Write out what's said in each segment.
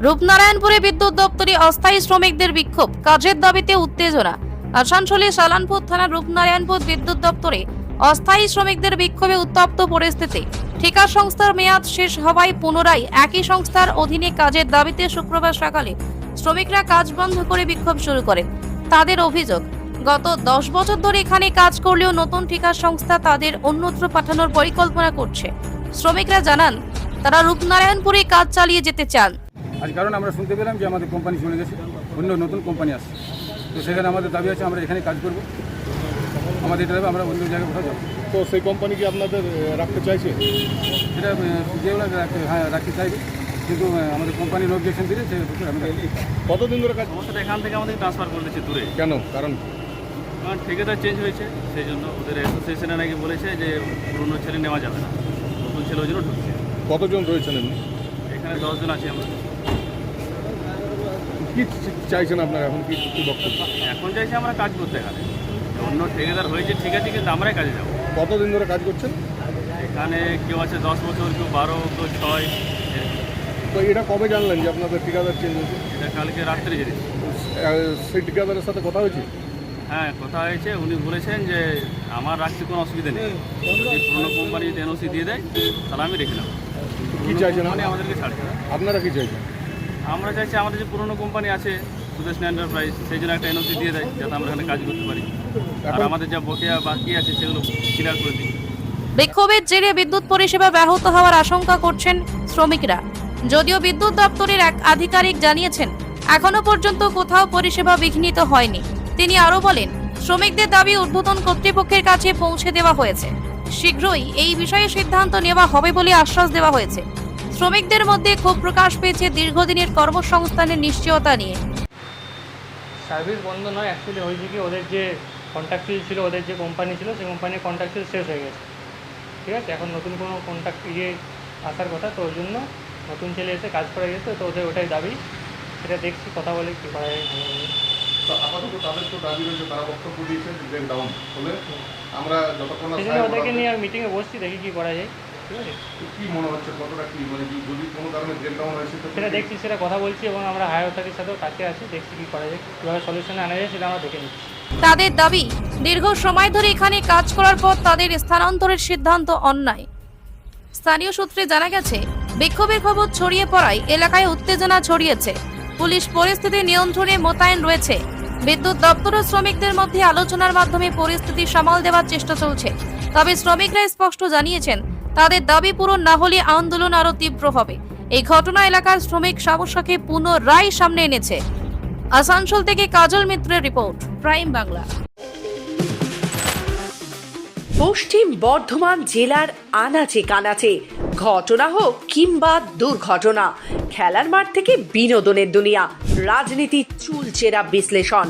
রূপনারায়ণপুরে বিদ্যুৎ দপ্তরে অস্থায়ী শ্রমিকদের বিক্ষোভ, কাজের দাবিতে উত্তেজনা। আসানসোলে সালানপুর থানার রূপনারায়ণপুর বিদ্যুৎ দপ্তরে অস্থায়ী শ্রমিকদের বিক্ষোভে উত্তপ্ত পরিস্থিতি। ঠিকা সংস্থার মেয়াদ শেষ হওয়ায় পুনরায় একই সংস্থার অধীনে কাজের দাবিতে শুক্রবার সকালে শ্রমিকরা কাজ বন্ধ করে বিক্ষোভ শুরু করেন। তাদের অভিযোগ, গত দশ বছর ধরে এখানে কাজ করলেও নতুন ঠিকা সংস্থা তাদের অন্যত্র পাঠানোর পরিকল্পনা করছে। শ্রমিকরা জানান, তারা রূপনারায়ণপুরে কাজ চালিয়ে যেতে চান। আজ কারণ আমরা শুনতে পেলাম যে আমাদের কোম্পানি চলে গেছে অন্য নতুন কোম্পানি আসছে। তো সেখানে আমাদের দাবি আছে আমরা এখানে কাজ করব। আমাদের এটা দাবি আমরা অন্য জায়গায় কোথাও যাব। তো সেই কোম্পানি কি আপনাদের রাখতে চাইছে? সেটা যেগুলো রাখতে হ্যাঁ রাখতে চাইবে। কিন্তু আমাদের কোম্পানি অবজেকশন দিলে সে কতদিন ধরে কাজ সমস্যাটা এখান থেকে আমাদের ট্রান্সফার করে দিচ্ছে দূরে। কেন? কারণ? কারণ ঠিকাদার চেঞ্জ হয়েছে সেই জন্য ওদের অ্যাসোসিয়েশনে নাকি বলেছে যে পুরনো ছেলে নেওয়া যাবে না। নতুন ছেলে ওই জন্য ঢুকছে। কতজন রয়েছেন এখানে দশজন আছি আমরা। কি চাইছেন আপনারা এখন? কি কি বক্তব্য? এখন চাইছি আমরা কাজ করতে এখানে। অন্য ঠিকাদার হয়েছে ঠিক আছে কিন্তু আমরাই কাজে যাব। কতদিন ধরে কাজ করছেন? এখানে কেউ আছে দশ বছর কেউ বারো কেউ ছয় তো এটা কবে জানলেন যে আপনাদের ঠিকাদার চেঞ্জ হয়েছে? এটা কালকে রাত্রে জেনেছি সেই ঠিকাদারের সাথে কথা হয়েছে? হ্যাঁ কথা হয়েছে। উনি বলেছেন যে আমার রাখতে কোনো অসুবিধা নেই। যদি পুরোনো কোম্পানি যদি এনওসি দিয়ে দেয় তাহলে আমি রেখে নেব কি চাইছেন? আমাদেরকে ছাড়বে। না। আপনারা কি চাইছেন? আমরা চাইছি আমাদের যে পুরনো কোম্পানি আছে সুদেশ এন্টারপ্রাইজ সেই জন্য একটা এনওসি দিয়ে দেয় যাতে আমরা এখানে কাজ করতে পারি। আর আমাদের যা বকেয়া বাকি আছে সেগুলো ক্লিয়ার করে দিই। বিক্ষোভের জেরে বিদ্যুৎ পরিষেবা ব্যাহত হওয়ার আশঙ্কা করছেন শ্রমিকরা। যদিও বিদ্যুৎ দপ্তরের এক আধিকারিক জানিয়েছেন এখনও পর্যন্ত কোথাও পরিষেবা বিঘ্নিত হয়নি। তিনি আরও বলেন শ্রমিকদের দাবি উদ্বোধন কর্তৃপক্ষের কাছে পৌঁছে দেওয়া হয়েছে। শীঘ্রই এই বিষয়ে সিদ্ধান্ত নেওয়া হবে বলে আশ্বাস দেওয়া হয়েছে। শ্রমিকদের মধ্যে ক্ষোভ প্রকাশ পেয়েছে দীর্ঘদিনের কর্মসংস্থানের নিশ্চয়তা নিয়ে। সার্ভিস বন্ধ নয় অ্যাকচুয়ালি হয়েছে কি ওদের যে কন্ট্রাক্টুয়াল ছিল ওদের যে কোম্পানি ছিল সেই কোম্পানির কন্ট্রাক্টুয়াল শেষ হয়ে গেছে। ঠিক আছে? এখন নতুন কোনো কন্ট্রাক্ট ইয়ে আসার কথা তো ওই জন্য নতুন ছেলে এসে কাজ করা গেছে তো ওদের ওটাই দাবি। সেটা দেখছি কথা বলে কী করা যায় আপাতত তাদের তো দাবি রয়েছে তারা বক্তব্য দিয়েছে ব্রেক ডাউন হলে। আমরা যতক্ষণ সেই জন্য ওদেরকে নিয়ে মিটিংয়ে বসছি দেখি কী করা যায়। কি মনে হচ্ছে কতটা কি মানে যদি কোনো কারণে ব্রেক ডাউন হয়েছে সেটা দেখছি সেটা কথা বলছি এবং আমরা হায়ার অথরিটির সাথেও কাছে আছি দেখছি কী করা যায় কীভাবে সলিউশনে আনা যায় সেটা আমরা দেখে নিচ্ছি। তাদের দাবি দীর্ঘ সময় ধরে এখানে কাজ করার পর তাদের স্থানান্তরের সিদ্ধান্ত অন্যায়। স্থানীয় সূত্রে জানা গেছে বিক্ষোভের খবর ছড়িয়ে পড়ায় এলাকায় উত্তেজনা ছড়িয়েছে। পুলিশ পরিস্থিতি নিয়ন্ত্রণে মোতায়েন রয়েছে। বিদ্যুৎ দপ্তর ও শ্রমিকদের মধ্যে আলোচনার মাধ্যমে পরিস্থিতি সামাল দেওয়ার চেষ্টা চলছে। তবে শ্রমিকরা স্পষ্ট জানিয়েছেন তাদের দাবি পূরণ না হলে আন্দোলন আরও তীব্র হবে। এই ঘটনা এলাকার শ্রমিক সমস্যাকে পুনরায় সামনে এনেছে। আসানসোল থেকে কাজল মিত্রের রিপোর্ট, প্রাইম বাংলা। পশ্চিম বর্ধমান জেলার আনাচে কানাচে ঘটনা হোক কিংবা দুর্ঘটনা, খেলার মাঠ থেকে বিনোদনের দুনিয়া রাজনীতির চুলচেরা বিশ্লেষণ।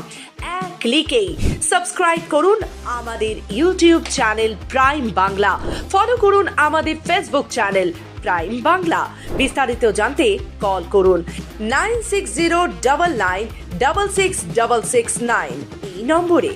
ক্লিকেই সাবস্ক্রাইব করুন আমাদের YouTube channel prime Bangla follow করুন আমাদের ফেসবুক চ্যানেল প্রাইম বাংলা বিস্তারিত জানতে কল করুন nine six zero double nine double six double six nine এই নম্বরে